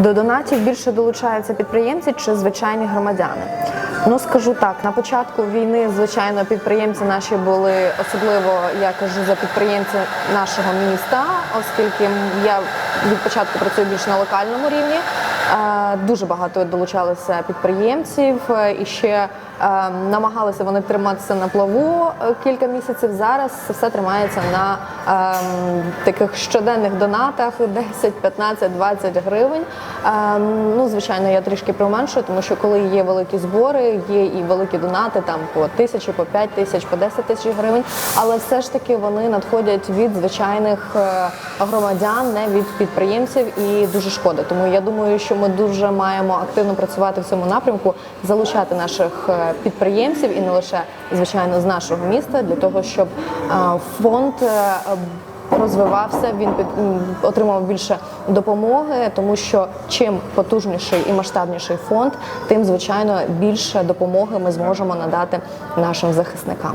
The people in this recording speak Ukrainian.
До донатів більше долучаються підприємці чи звичайні громадяни. Ну скажу так, на початку війни, звичайно, підприємці наші були особливо, я кажу за підприємці нашого міста, оскільки я від початку працюю більш на локальному рівні. Е, Дуже багато долучалося підприємців е, і ще е, намагалися вони триматися на плаву кілька місяців. Зараз все тримається на таких щоденних донатах 10, 15, 20 гривень. Ну, звичайно, я трішки применшую, тому що коли є великі збори, є і великі донати там по тисячі, по 5 тисяч, по 10 тисяч гривень. Але все ж таки вони надходять від звичайних громадян, не від підприємців, і дуже шкода. Тому я думаю, що ми дуже маємо активно працювати в цьому напрямку, залучати наших е, підприємців і не лише звичайно з нашого міста для того, щоб е, фонд. е, розвивався, він отримав більше допомоги, тому що чим потужніший і масштабніший фонд, тим звичайно більше допомоги ми зможемо надати нашим захисникам.